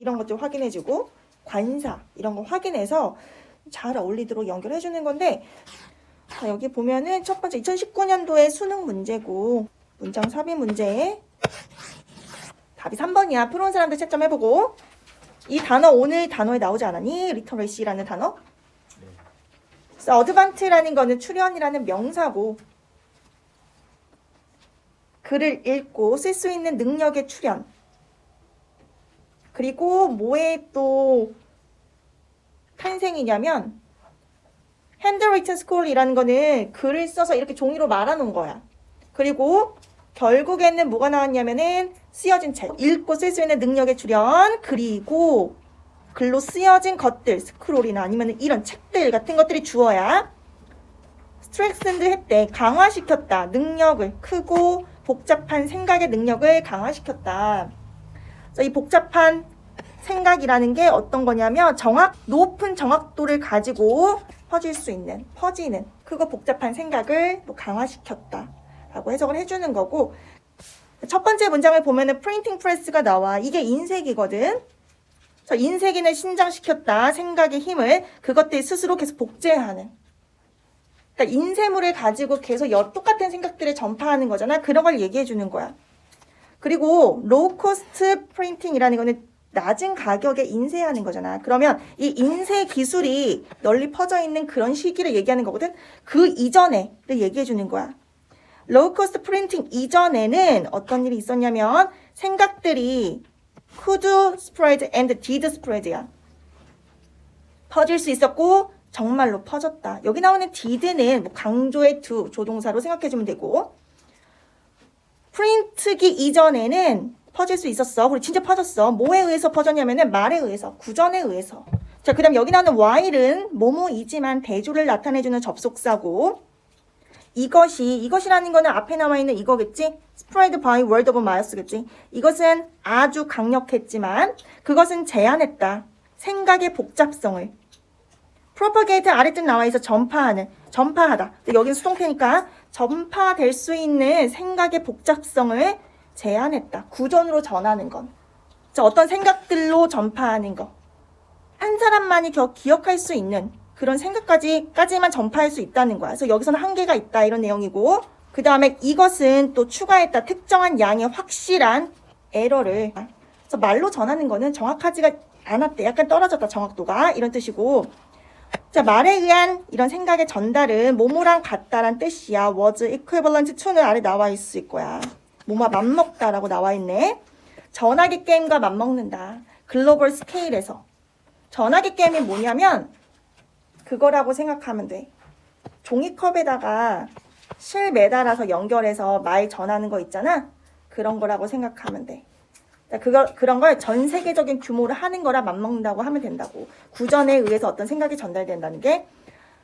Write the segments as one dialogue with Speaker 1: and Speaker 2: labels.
Speaker 1: 이런 것들 확인해주고 관사 이런 거 확인해서 잘 어울리도록 연결해주는 건데 자, 여기 보면은 첫 번째 2019년도의 수능 문제고 문장 삽입 문제 답이 3번이야. 풀어온 사람들 채점해보고 이 단어 오늘 단어에 나오지 않았니? 리터러시라는 단어 그래서 어드반트라는 거는 출연이라는 명사고 글을 읽고 쓸 수 있는 능력의 출연 그리고 뭐에 또 탄생이냐면 핸드리튼 스콜이라는 거는 글을 써서 이렇게 종이로 말아놓은 거야. 그리고 결국에는 뭐가 나왔냐면은 쓰여진 책, 읽고 쓸 수 있는 능력의 출현, 그리고 글로 쓰여진 것들, 스크롤이나 아니면 이런 책들 같은 것들이 주어야 스트렉슨드 했대, 강화시켰다, 능력을 크고 복잡한 생각의 능력을 강화시켰다. 이 복잡한 생각이라는 게 어떤 거냐면 정확 높은 정확도를 가지고 퍼질 수 있는 퍼지는 크고 복잡한 생각을 뭐 강화시켰다라고 해석을 해주는 거고 첫 번째 문장을 보면은 프린팅 프레스가 나와 이게 인쇄기거든. 그래서 인쇄기는 신장시켰다 생각의 힘을 그것들 스스로 계속 복제하는. 그러니까 인쇄물을 가지고 계속 여- 똑같은 생각들을 전파하는 거잖아. 그런 걸 얘기해 주는 거야. 그리고 로우 코스트 프린팅이라는 거는 낮은 가격에 인쇄하는 거잖아. 그러면 이 인쇄 기술이 널리 퍼져 있는 그런 시기를 얘기하는 거거든. 그 이전에를 얘기해 주는 거야. 로우 코스트 프린팅 이전에는 어떤 일이 있었냐면 생각들이 could spread and did spread야. 퍼질 수 있었고 정말로 퍼졌다. 여기 나오는 did는 뭐 강조의 do 조동사로 생각해 주면 되고 프린트기 이전에는 퍼질 수 있었어. 우리 진짜 퍼졌어. 뭐에 의해서 퍼졌냐면은 말에 의해서, 구전에 의해서. 자, 그 다음 여기 나오는 while은 뭐뭐이지만 대조를 나타내주는 접속사고 이것이 이것이라는 거는 앞에 나와 있는 이거겠지? spread by word of mouth겠지? 이것은 아주 강력했지만 그것은 제한했다. 생각의 복잡성을 propagate 아래쪽 나와 있어 전파하는 전파하다. 여기는 수동태니까 전파될 수 있는 생각의 복잡성을 제한했다. 구전으로 전하는 건. 자, 어떤 생각들로 전파하는 거. 한 사람만이 겨, 기억할 수 있는 그런 생각까지 까지만 전파할 수 있다는 거야. 그래서 여기서는 한계가 있다 이런 내용이고 그 다음에 이것은 또 추가했다 특정한 양의 확실한 에러를 그래서 말로 전하는 거는 정확하지가 않았대. 약간 떨어졌다 정확도가 이런 뜻이고 자 말에 의한 이런 생각의 전달은 모모랑 같다란 뜻이야. was equivalent to는 아래 나와 있을 거야. 뭐뭐 맞먹다라고 나와 있네. 전화기 게임과 맞먹는다. 글로벌 스케일에서. 전화기 게임이 뭐냐면 그거라고 생각하면 돼. 종이컵에다가 실 매달아서 연결해서 말 전하는 거 있잖아. 그런 거라고 생각하면 돼. 그러니까 그거, 그런 걸 전 세계적인 규모로 하는 거라 맞먹는다고 하면 된다고. 구전에 의해서 어떤 생각이 전달된다는 게.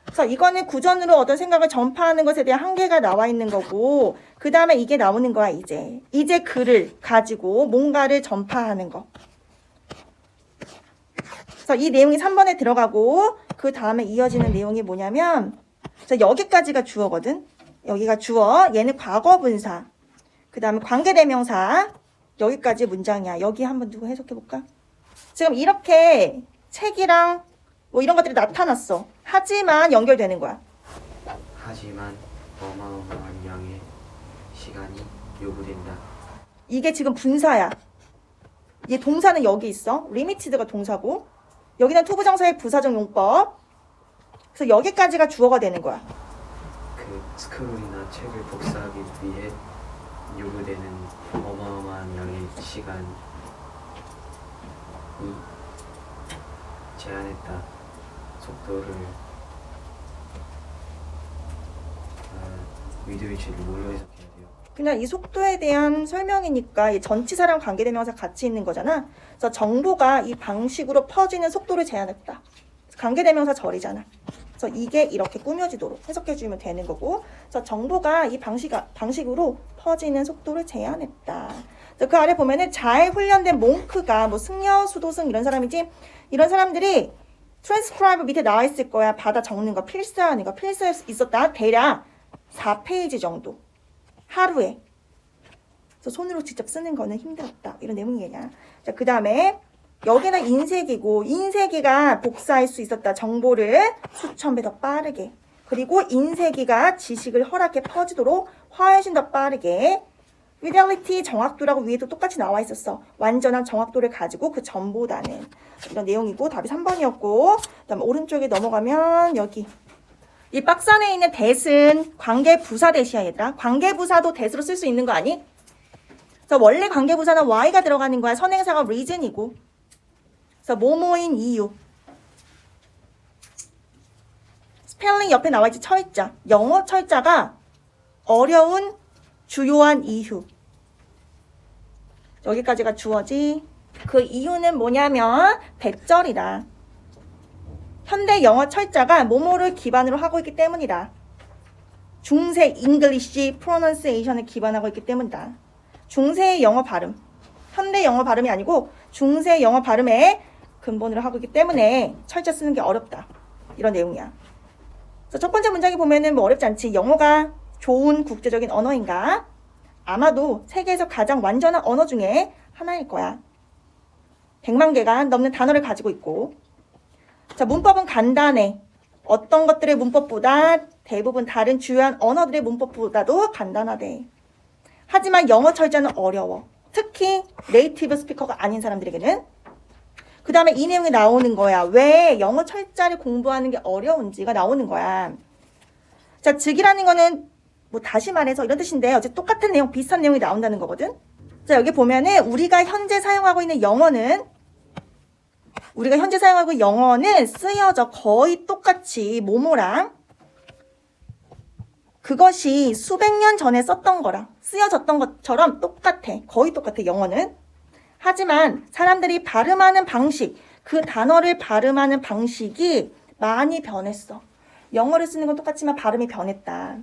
Speaker 1: 그래서 이거는 구전으로 어떤 생각을 전파하는 것에 대한 한계가 나와 있는 거고, 그 다음에 이게 나오는 거야, 이제. 이제 글을 가지고 뭔가를 전파하는 거. 그래서 이 내용이 3번에 들어가고, 그 다음에 이어지는 내용이 뭐냐면, 자, 여기까지가 주어거든. 여기가 주어, 얘는 과거 분사. 그 다음에 관계대명사. 여기까지 문장이야. 여기 한번 누구 해석해 볼까? 지금 이렇게 책이랑 뭐 이런 것들이 나타났어. 하지만 연결되는 거야.
Speaker 2: 하지만 어마어마한 양의 시간이 요구된다.
Speaker 1: 이게 지금 분사야. 얘 동사는 여기 있어. 리미티드가 동사고 여기는 투부정사의 부사적 용법. 그래서 여기까지가 주어가 되는 거야.
Speaker 2: 그 스크롤이나 책을 복사하기 위해 요구되는 어마어마한 양의 시간이 제한했다. 속도를 아, 위드 위치를 뭘로 해석해야 돼요?
Speaker 1: 그냥 이 속도에 대한 설명이니까 이 전치사랑 관계대명사 같이 있는 거잖아. 그래서 정보가 이 방식으로 퍼지는 속도를 제한했다. 관계대명사 절이잖아. 그래서 이게 이렇게 꾸며지도록 해석해주면 되는 거고, 그래서 정보가 이 방식 방식으로 퍼지는 속도를 제한했다. 그 아래 보면은 잘 훈련된 몽크가 뭐 승려, 수도승 이런 사람이지 이런 사람들이 트랜스크라이브 밑에 나와 있을 거야. 받아 적는 거, 필사하는 거, 필사 있었다. 대략 4페이지 정도. 하루에. 그래서 손으로 직접 쓰는 거는 힘들었다. 이런 내용이냐. 자, 그 다음에 여기는 인쇄기고 인쇄기가 복사할 수 있었다. 정보를 수천 배 더 빠르게. 그리고 인쇄기가 지식을 허락해 퍼지도록 훨씬 더 빠르게. Fidelity 정확도라고 위에도 똑같이 나와 있었어. 완전한 정확도를 가지고 그 전보다는 이런 내용이고 답이 3번이었고 그다음 오른쪽에 넘어가면 여기 이 박스 안에 있는 that은 관계 부사 대시야 얘들아. 관계 부사도 that으로 쓸 수 있는 거 아니? 그래서 원래 관계 부사는 y가 들어가는 거야. 선행사가 reason이고. 그래서 뭐뭐인 이유. 스펠링 옆에 나와 있지 철자. 영어 철자가 어려운 주요한 이유. 여기까지가 주어지. 그 이유는 뭐냐면 대절이다. 현대 영어 철자가 모모를 기반으로 하고 있기 때문이다. 중세 잉글리시 프로넌세이션을 기반하고 있기 때문이다. 중세의 영어 발음. 현대 영어 발음이 아니고 중세 영어 발음의 근본으로 하고 있기 때문에 철자 쓰는 게 어렵다. 이런 내용이야. 그래서 첫 번째 문장에 보면은 뭐 어렵지 않지. 영어가 좋은 국제적인 언어인가? 아마도 세계에서 가장 완전한 언어 중에 하나일 거야. 100만 개가 넘는 단어를 가지고 있고. 자, 문법은 간단해. 어떤 것들의 문법보다 대부분 다른 주요한 언어들의 문법보다도 간단하대. 하지만 영어 철자는 어려워. 특히 네이티브 스피커가 아닌 사람들에게는. 그 다음에 이 내용이 나오는 거야. 왜 영어 철자를 공부하는 게 어려운지가 나오는 거야. 자, 즉이라는 거는 뭐 다시 말해서 이런 뜻인데 어제 똑같은 내용, 비슷한 내용이 나온다는 거거든. 자, 여기 보면은 우리가 현재 사용하고 있는 영어는 우리가 현재 사용하고 있는 영어는 쓰여져 거의 똑같이 모모랑 그것이 수백 년 전에 썼던 거랑 쓰여졌던 것처럼 똑같아. 거의 똑같아, 영어는. 하지만 사람들이 발음하는 방식, 그 단어를 발음하는 방식이 많이 변했어. 영어를 쓰는 건 똑같지만 발음이 변했다.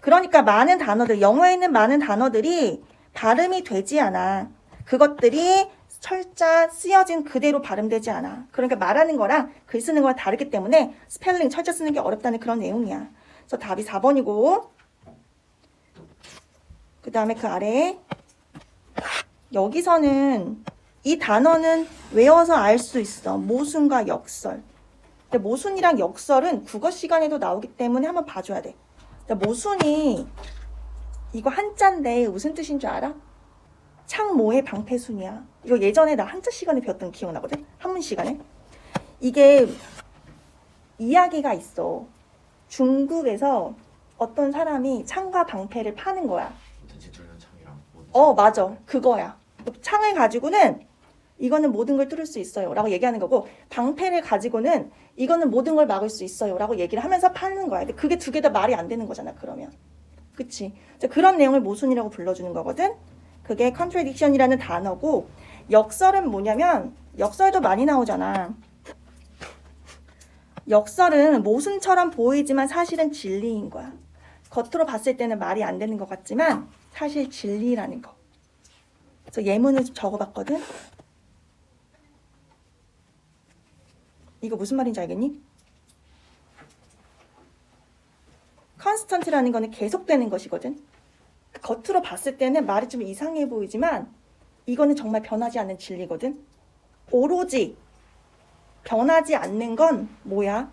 Speaker 1: 그러니까 많은 단어들, 영어에 있는 많은 단어들이 발음이 되지 않아. 그것들이 철자 쓰여진 그대로 발음되지 않아. 그러니까 말하는 거랑 글 쓰는 거랑 다르기 때문에 스펠링 철자 쓰는 게 어렵다는 그런 내용이야. 그래서 답이 4번이고 그 다음에 그 아래 여기서는 이 단어는 외워서 알 수 있어. 모순과 역설. 근데 모순이랑 역설은 국어 시간에도 나오기 때문에 한번 봐줘야 돼. 모순이 이거 한자인데 무슨 뜻인 줄 알아? 창모의 방패순이야. 이거 예전에 나 한자 시간에 배웠던 거 기억나거든? 한문 시간에. 이게 이야기가 있어. 중국에서 어떤 사람이 창과 방패를 파는 거야. 어, 맞아. 그거야. 창을 가지고는 이거는 모든 걸 뚫을 수 있어요. 라고 얘기하는 거고, 방패를 가지고는 이거는 모든 걸 막을 수 있어요. 라고 얘기를 하면서 파는 거야. 근데 그게 두 개 다 말이 안 되는 거잖아, 그러면. 그치? 그런 내용을 모순이라고 불러주는 거거든? 그게 contradiction이라는 단어고, 역설은 뭐냐면, 역설도 많이 나오잖아. 역설은 모순처럼 보이지만 사실은 진리인 거야. 겉으로 봤을 때는 말이 안 되는 것 같지만, 사실 진리라는 거. 그래서 예문을 좀 적어봤거든. 이거 무슨 말인지 알겠니? 컨스턴트라는 거는 계속되는 것이거든. 겉으로 봤을 때는 말이 좀 이상해 보이지만 이거는 정말 변하지 않는 진리거든. 오로지 변하지 않는 건 뭐야?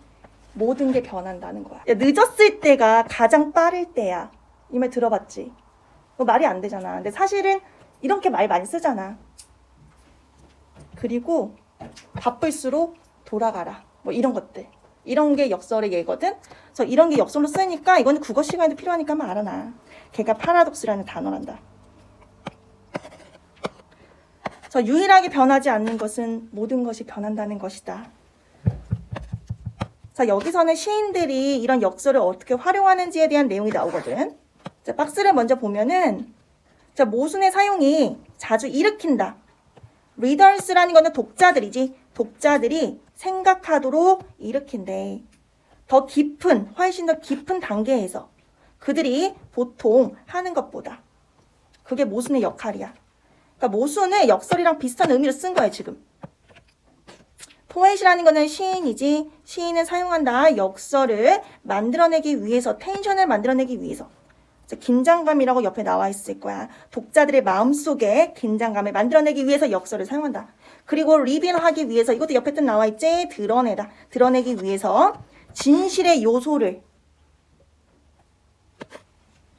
Speaker 1: 모든 게 변한다는 거야. 야, 늦었을 때가 가장 빠를 때야. 이 말 들어봤지? 뭐 말이 안 되잖아. 근데 사실은 이렇게 말 많이 쓰잖아. 그리고 바쁠수록 돌아가라. 뭐 이런 것들. 이런 게 역설의 예거든. 그래서 이런 게 역설로 쓰니까 이거는 국어 시간에도 필요하니까 한번 알아놔. 걔가 파라독스라는 단어란다. 그래서 유일하게 변하지 않는 것은 모든 것이 변한다는 것이다. 자, 여기서는 시인들이 이런 역설을 어떻게 활용하는지에 대한 내용이 나오거든. 자, 박스를 먼저 보면은 자, 모순의 사용이 자주 일으킨다. readers라는 거는 독자들이지. 독자들이 생각하도록 일으킨대. 더 깊은, 훨씬 더 깊은 단계에서 그들이 보통 하는 것보다. 그게 모순의 역할이야. 그러니까 모순을 역설이랑 비슷한 의미로 쓴 거야, 지금. 포엣이라는 거는 시인이지. 시인은 사용한다. 역설을 만들어내기 위해서, 텐션을 만들어내기 위해서. 긴장감이라고 옆에 나와 있을 거야. 독자들의 마음속에 긴장감을 만들어내기 위해서 역설을 사용한다. 그리고 리빈하기 위해서 이것도 옆에 뜻 나와 있지? 드러내다. 드러내기 위해서 진실의 요소를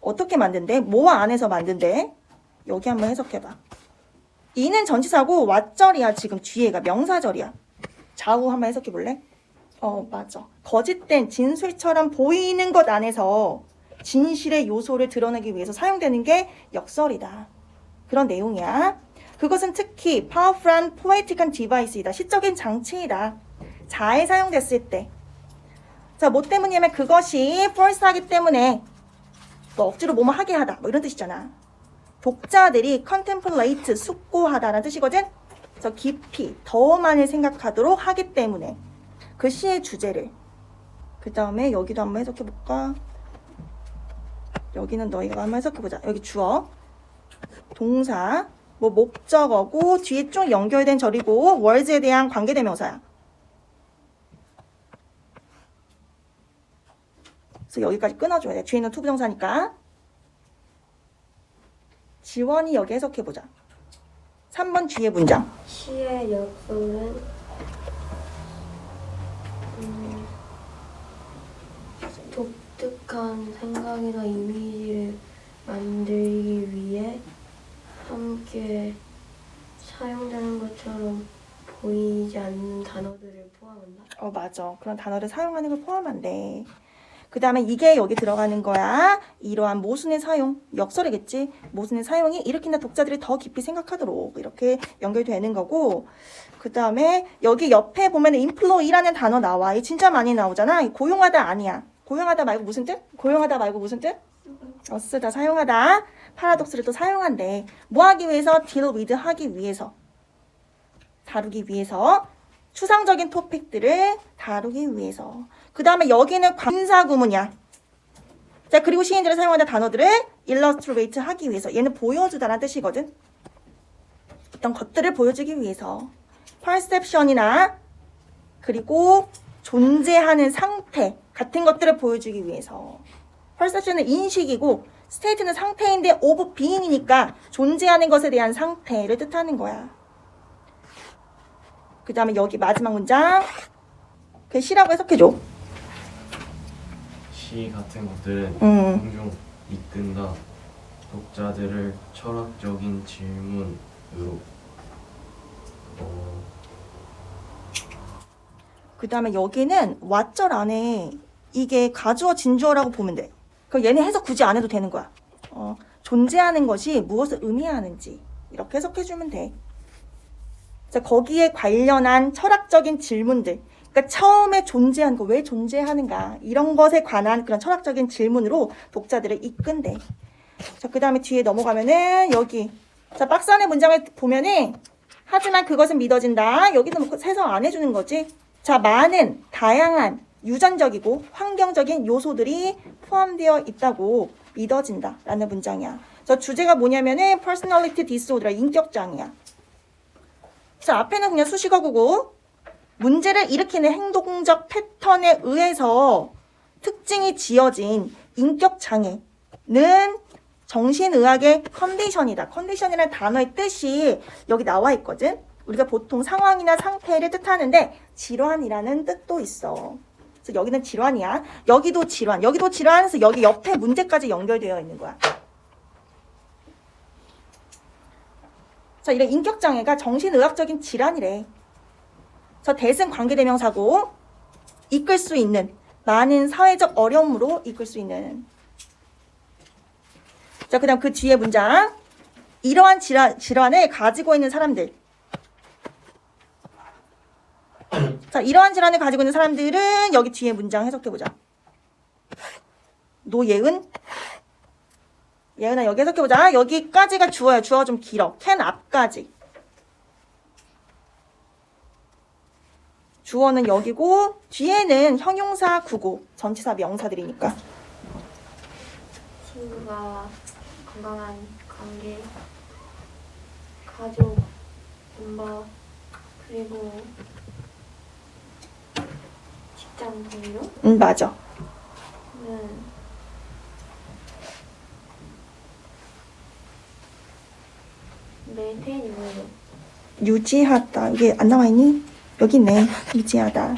Speaker 1: 어떻게 만든대? 뭐 안에서 만든대? 여기 한번 해석해봐. 이는 전치사고 왓절이야 지금 뒤에가 명사절이야. 좌우 한번 해석해 볼래? 어 맞아. 거짓된 진술처럼 보이는 것 안에서 진실의 요소를 드러내기 위해서 사용되는 게 역설이다. 그런 내용이야. 그것은 특히 powerful한 poetic한 device이다. 시적인 장치이다. 잘 사용됐을 때. 자, 뭐 때문이냐면 그것이 false하기 때문에 뭐 억지로 뭐뭐 하게 하다. 뭐 이런 뜻이잖아. 독자들이 contemplate, 숙고하다라는 뜻이거든. 그래서 깊이, 더 많이 생각하도록 하기 때문에 그 시의 주제를. 그 다음에 여기도 한번 해석해 볼까? 여기는 너희가 한번 해석해 보자. 여기 주어, 동사, 뭐 목적어고 뒤에 쭉 연결된 절이고 월즈에 대한 관계대명사야. 그래서 여기까지 끊어줘야 돼. 뒤에는 투부정사니까. 지원이 여기 해석해 보자. 3번 뒤에 문장.
Speaker 3: 시의 역설은 음, 독특한 생각이나 이미지를 만들기 위해 함께 사용되는 것처럼 보이지 않는 단어들을 포함한다.
Speaker 1: 어, 맞아. 그런 단어를 사용하는 걸 포함한대. 그 다음에 이게 여기 들어가는 거야. 이러한 모순의 사용, 역설이겠지. 모순의 사용이 일으킨다 독자들이 더 깊이 생각하도록 이렇게 연결되는 거고. 그 다음에 여기 옆에 보면 employee라는 단어 나와. 이 진짜 많이 나오잖아. 이 고용하다 아니야. 고용하다 말고 무슨 뜻? 고용하다 말고 무슨 뜻? 어, 쓰다, 사용하다. 파라독스를 또 사용한대. 뭐 하기 위해서? deal with 하기 위해서. 다루기 위해서. 추상적인 토픽들을 다루기 위해서. 그 다음에 여기는 관사구문이야. 자, 그리고 시인들이 사용하는 단어들을 illustrate 하기 위해서. 얘는 보여주다라는 뜻이거든. 어떤 것들을 보여주기 위해서. perception이나 그리고 존재하는 상태 같은 것들을 보여주기 위해서. perception은 인식이고 state는 상태인데 of being이니까 존재하는 것에 대한 상태를 뜻하는 거야. 그 다음에 여기 마지막 문장. 그 시라고 해석해줘.
Speaker 4: 시 같은 것들은
Speaker 1: 음.
Speaker 4: 종종 이끈다 독자들을 철학적인 질문으로 어,
Speaker 1: 그 다음에 여기는 왓절 안에 이게 가주어 진주어라고 보면 돼. 그 얘는 해석 굳이 안 해도 되는 거야. 어, 존재하는 것이 무엇을 의미하는지 이렇게 해석해주면 돼. 자, 거기에 관련한 철학적인 질문들. 그러니까 처음에 존재한 거, 왜 존재하는가 이런 것에 관한 그런 철학적인 질문으로 독자들을 이끈대. 자, 그 다음에 뒤에 넘어가면은 여기 자 박스 안의 문장을 보면은 하지만 그것은 믿어진다. 여기도 뭐 해석 안 해주는 거지. 자, 많은 다양한 유전적이고 환경적인 요소들이 포함되어 있다고 믿어진다라는 문장이야. 저 주제가 뭐냐면은 personality disorder 인격장애야. 자, 앞에는 그냥 수식어구고 문제를 일으키는 행동적 패턴에 의해서 특징이 지어진 인격 장애는 정신의학의 컨디션이다. 컨디션이라는 단어의 뜻이 여기 나와 있거든. 우리가 보통 상황이나 상태를 뜻하는데 질환이라는 뜻도 있어. 그래서 여기는 질환이야. 여기도 질환. 여기도 질환. 그래서 여기 옆에 문제까지 연결되어 있는 거야. 자, 이런 인격 장애가 정신의학적인 질환이래. 저 대승 관계대명사고 이끌 수 있는 많은 사회적 어려움으로 이끌 수 있는 자, 그 다음 그 뒤에 문장. 이러한 질환, 질환을 가지고 있는 사람들. 자, 이러한 질환을 가지고 있는 사람들은 여기 뒤에 문장 해석해 보자. 노예은 예은아 여기 해석해 보자. 여기까지가 주어야. 주어가 좀 길어. can 앞까지. 주어는 여기고 뒤에는 형용사 구고 전치사 명사들이니까.
Speaker 3: 친구가 건강한 관계, 가족, 엄마, 그리고 직장 동료?
Speaker 1: 응 맞아.
Speaker 3: 뭐예요?
Speaker 1: 유지하다. 이게 안 나와 있니? 여기 있네. 유지하다.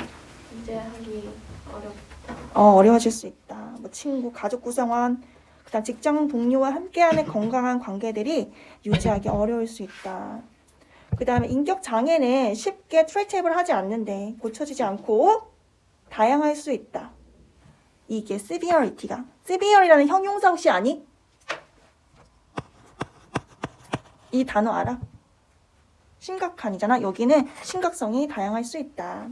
Speaker 3: 이제 하기 어렵다.
Speaker 1: 어, 어려워질 수 있다. 뭐 친구, 가족 구성원, 그다음 직장 동료와 함께하는 건강한 관계들이 유지하기 어려울 수 있다. 그 다음에 인격 장애는 쉽게 트레이테이블 하지 않는데 고쳐지지 않고 다양할 수 있다. 이게 severity가 severe이라는 형용사 혹시 아니? 이 단어 알아? 심각한이잖아. 여기는 심각성이 다양할 수 있다.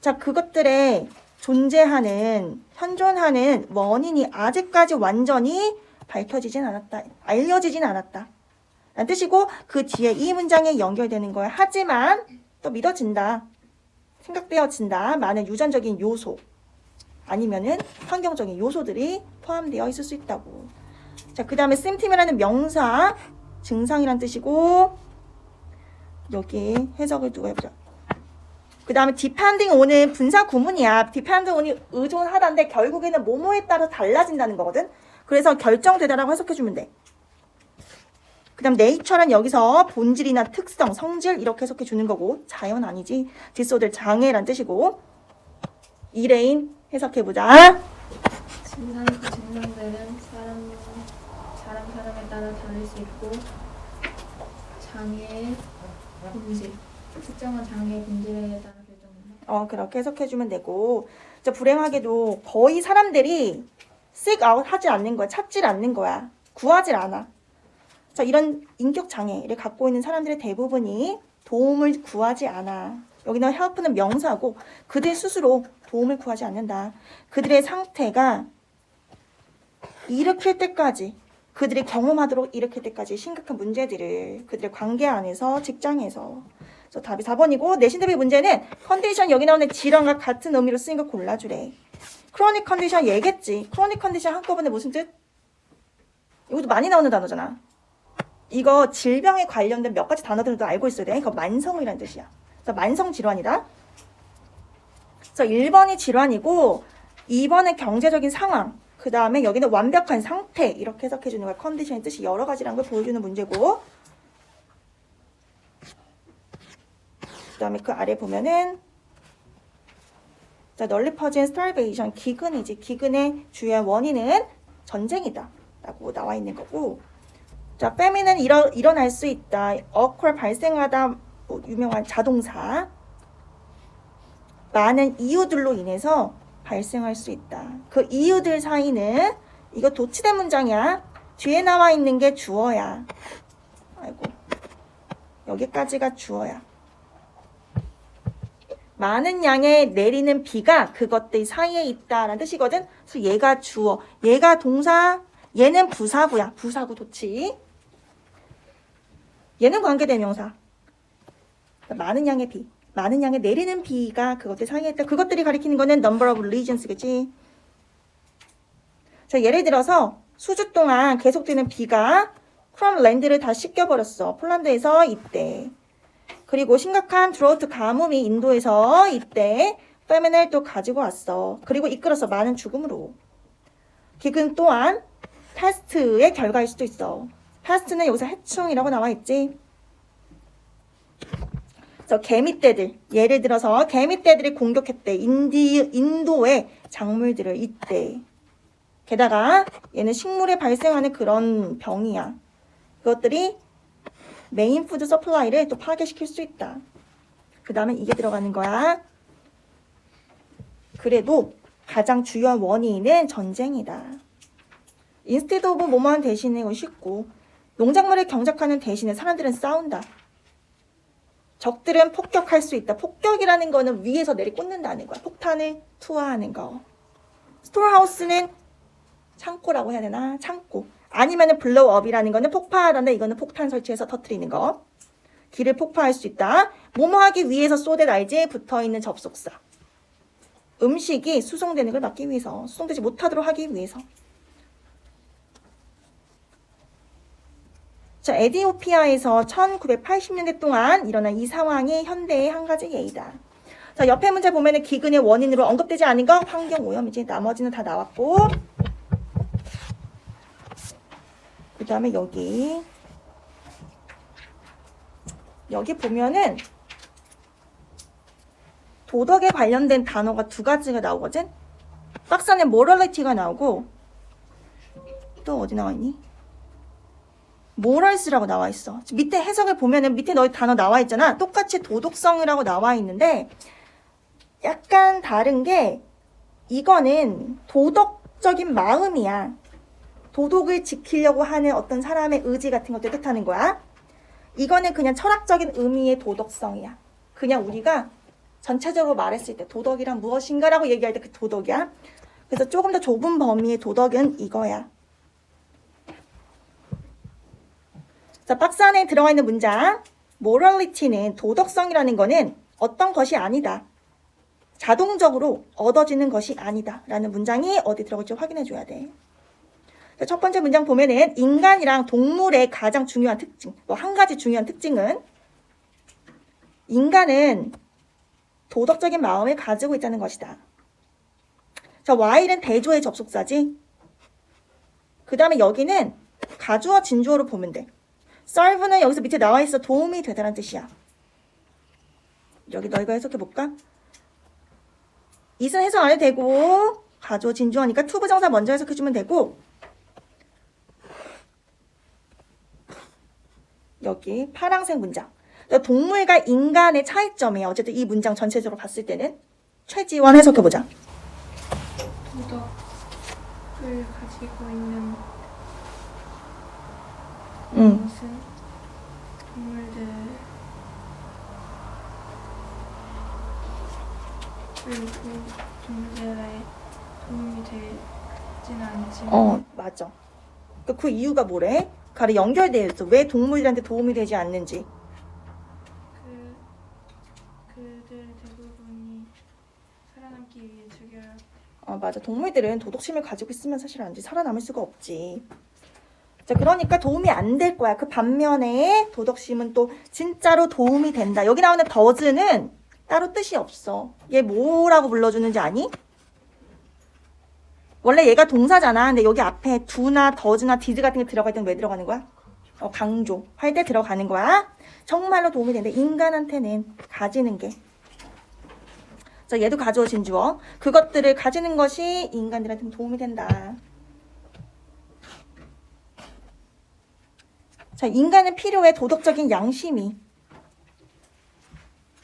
Speaker 1: 자, 그것들의 존재하는, 현존하는 원인이 아직까지 완전히 밝혀지진 않았다. 알려지진 않았다. 라는 뜻이고, 그 뒤에 이 문장에 연결되는 거야. 하지만 또 믿어진다. 생각되어진다. 많은 유전적인 요소. 아니면은 환경적인 요소들이 포함되어 있을 수 있다고. 자, 그 다음에 심팀이라는 명사, 증상이란 뜻이고, 여기 해석을 누가 해보자. 그 다음에 depending on은 분사 구문이야. depending on이 의존하다인데 결국에는 뭐뭐에 따라 달라진다는 거거든. 그래서 결정되다라고 해석해주면 돼. 그 다음 nature는 여기서 본질이나 특성, 성질 이렇게 해석해 주는 거고 자연 아니지. 디소들 장애란 뜻이고 이레인 해석해보자.
Speaker 5: 증상 그 증상들은 사람 사람 사람에 따라 다를 수 있고 장애의 본질 특정한 장애의 본질에 따라 결정된다.
Speaker 1: 어, 그렇게 해석해주면 되고, 저 불행하게도 거의 사람들이 seek out 하지 않는 거야. 찾질 않는 거야. 구하질 않아. 자, 이런 인격 장애를 갖고 있는 사람들의 대부분이 도움을 구하지 않아. 여기는 help는 명사고, 그들 스스로 도움을 구하지 않는다. 그들의 상태가 일으킬 때까지, 그들이 경험하도록 일으킬 때까지 심각한 문제들을 그들의 관계 안에서, 직장에서 그래서 답이 4번이고 내신 대비 문제는 컨디션 여기 나오는 질환과 같은 의미로 쓰인 거 골라주래. 크로닉 컨디션 얘겠지. 크로닉 컨디션 한꺼번에 무슨 뜻? 이것도 많이 나오는 단어잖아. 이거 질병에 관련된 몇 가지 단어들도 알고 있어야 돼. 이거 만성이라는 뜻이야. 그래서 만성 질환이다. 그래서 1번이 질환이고 2번은 경제적인 상황. 그 다음에 여기는 완벽한 상태 이렇게 해석해 주는 거야. 컨디션의 뜻이 여러 가지라는 걸 보여주는 문제고 그 다음에 그 아래 보면은 자 널리 퍼진 starvation 기근이지 기근의 주요한 원인은 전쟁이다 라고 나와 있는 거고 자 famine은 일어, 일어날 수 있다. occur 발생하다. 뭐 유명한 자동사. 많은 이유들로 인해서 발생할 수 있다. 그 이유들 사이는 이거 도치된 문장이야. 뒤에 나와 있는 게 주어야. 아이고 여기까지가 주어야. 많은 양의 내리는 비가 그것들 사이에 있다라는 뜻이거든. 그래서 얘가 주어, 얘가 동사, 얘는 부사구야. 부사구 도치. 얘는 관계대명사. 많은 양의 비, 많은 양의 내리는 비가 그것들 사이에 있다. 그것들이 가리키는 거는 number of regions, 그치? 자, 예를 들어서 수주 동안 계속되는 비가 크롬 랜드를 다 씻겨버렸어. 폴란드에서 이때. 그리고 심각한 드로우트 가뭄이 인도에서 이때 페미넬 또 가지고 왔어. 그리고 이끌어서 많은 죽음으로. 기근 또한 패스트의 결과일 수도 있어. 패스트는 여기서 해충이라고 나와 있지. 그래서 개미떼들 예를 들어서 개미떼들이 공격했대. 인디 인도의 작물들을 이때. 게다가 얘는 식물에 발생하는 그런 병이야. 그것들이 메인 푸드 서플라이를 또 파괴시킬 수 있다. 그 다음에 이게 들어가는 거야. 그래도 가장 주요한 원인은 전쟁이다. 인스티드 오브 뭐뭐한 대신에 쉽고 농작물을 경작하는 대신에 사람들은 싸운다. 적들은 폭격할 수 있다. 폭격이라는 거는 위에서 내리 꽂는다는 거야. 폭탄을 투하하는 거. 스토어하우스는 창고라고 해야 되나? 창고. 아니면은 블로우업이라는 거는 폭파하다인데 이거는 폭탄 설치해서 터트리는 거. 길을 폭파할 수 있다. 뭐뭐 하기 위해서 쏘대 날지에 붙어 있는 접속사. 음식이 수송되는 걸 막기 위해서, 수송되지 못하도록 하기 위해서. 자, 에디오피아에서 1980년대 동안 일어난 이 상황이 현대의 한 가지 예이다. 자, 옆에 문제 보면은 기근의 원인으로 언급되지 않은 거 환경 오염이지. 나머지는 다 나왔고. 그 다음에 여기 여기 보면은 도덕에 관련된 단어가 두 가지가 나오거든. 안에 morality가 나오고 또 어디 나와 있니? Morals라고 나와 있어. 밑에 해석을 보면은 밑에 너희 단어 나와 있잖아. 똑같이 도덕성이라고 나와 있는데 약간 다른 게 이거는 도덕적인 마음이야. 도덕을 지키려고 하는 어떤 사람의 의지 같은 것들 뜻하는 거야. 이거는 그냥 철학적인 의미의 도덕성이야. 그냥 우리가 전체적으로 말했을 때 도덕이란 무엇인가라고 얘기할 때 그 도덕이야. 그래서 조금 더 좁은 범위의 도덕은 이거야. 자, 박스 안에 들어가 있는 문장. morality는 도덕성이라는 거는 어떤 것이 아니다. 자동적으로 얻어지는 것이 아니다. 라는 문장이 어디 들어갈지 확인해 줘야 돼. 자, 첫 번째 문장 보면은 인간이랑 동물의 가장 중요한 특징, 뭐 한 가지 중요한 특징은 인간은 도덕적인 마음을 가지고 있다는 것이다. 자, while은 대조의 접속사지. 그 다음에 여기는 가주어 진주어로 보면 돼. Serve는 여기서 밑에 나와 있어 도움이 되다는 뜻이야. 여기 너희가 해석해 볼까? 이은 해석 안 해도 되고 가주어 진주어니까 투부 정사 먼저 해석해 주면 되고 여기 파랑색 문장. 동물과 인간의 차이점이에요. 어쨌든 이 문장 전체적으로 봤을 때는 최지원 해석해 보자.
Speaker 5: 도덕을 가지고 있는
Speaker 1: 음.
Speaker 5: 것은 동물들 그리고 동물들에 도움이 되지는 않지만
Speaker 1: 어, 맞아. 그그 이유가 뭐래? 가리 연결되어 있어. 왜 동물들한테 도움이 되지 않는지.
Speaker 5: 그 그들 대부분이 살아남기 위해 죽여야
Speaker 1: 어, 맞아. 동물들은 도덕심을 가지고 있으면 사실 안지 살아남을 수가 없지. 자, 그러니까 도움이 안 될 거야. 그 반면에 도덕심은 또 진짜로 도움이 된다. 여기 나오는 더즈는 따로 뜻이 없어. 얘 뭐라고 불러주는지 아니? 원래 얘가 동사잖아. 근데 여기 앞에 두나 더즈나 디즈 같은 게 들어갈 때는 왜 들어가는 거야? 어, 강조. 할 때 들어가는 거야. 정말로 도움이 된다. 인간한테는 가지는 게. 자, 얘도 가주어 진주어. 그것들을 가지는 것이 인간들한테 도움이 된다. 자, 인간은 필요해 도덕적인 양심이.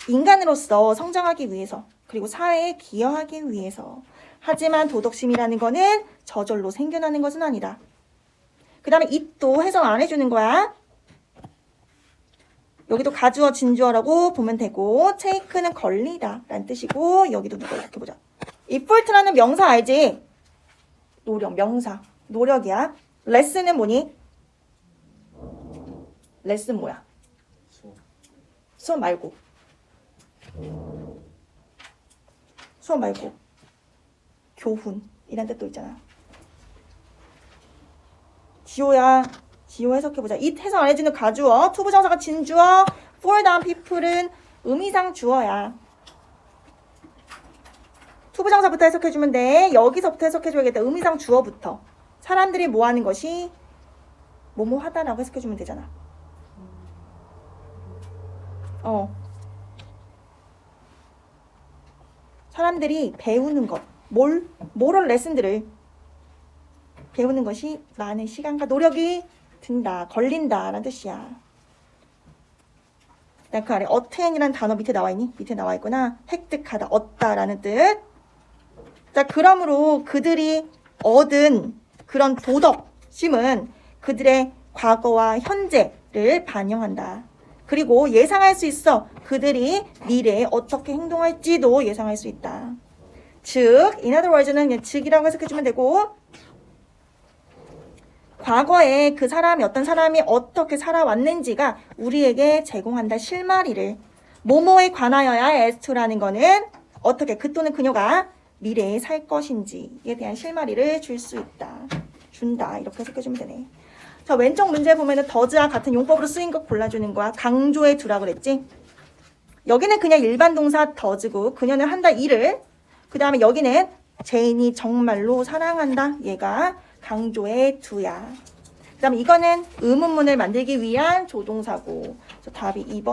Speaker 1: 인간으로서 성장하기 위해서, 그리고 사회에 기여하기 위해서. 하지만 도덕심이라는 거는 저절로 생겨나는 것은 아니다. 그 다음에 it도 해석 안 해주는 거야. 여기도 가주어 진주어라고 보면 되고 take는 걸리다 라는 뜻이고 여기도 누가 이렇게 보자 effort라는 명사 알지? 노력 명사 노력이야 less는 뭐니? 레슨 뭐야?
Speaker 2: 수업.
Speaker 1: 수업 말고. 수업 말고. 교훈. 이란 뜻도 있잖아. 지호야 지호 해석해보자. it 해석 안 해주는 가주어. 투부정사가 진주어. For 다음 people은 의미상 주어야. 투부정사부터 해석해주면 돼. 여기서부터 해석해줘야겠다. 의미상 주어부터. 사람들이 뭐 하는 것이 뭐뭐 하다라고 해석해주면 되잖아 어 사람들이 배우는 것, 뭘, 모럴 레슨들을 배우는 것이 많은 시간과 노력이 든다, 걸린다 라는 뜻이야. 그다음 그 아래 어텐이라는 단어 밑에 나와 있니? 밑에 나와 있구나. 획득하다, 얻다라는 뜻. 자, 그러므로 그들이 얻은 그런 도덕심은 그들의 과거와 현재를 반영한다. 그리고 예상할 수 있어. 그들이 미래에 어떻게 행동할지도 예상할 수 있다. 즉, in other words는 즉이라고 해석해주면 되고, 과거에 그 사람이 어떤 사람이 어떻게 살아왔는지가 우리에게 제공한다 실마리를 모모에 관하여야 S2라는 거는 어떻게 그 또는 그녀가 미래에 살 것인지에 대한 실마리를 줄 수 있다. 준다. 이렇게 해석해주면 되네. 자, 왼쪽 문제 보면은 더즈와 같은 용법으로 쓰인 것 골라주는 거야. 강조해 두라 그랬지? 여기는 그냥 일반 동사 더즈고 그녀는 한다 일을 그 다음에 여기는 제인이 정말로 사랑한다 얘가 강조해 두야 그 다음에 이거는 의문문을 만들기 위한 조동사고 그래서 답이 2번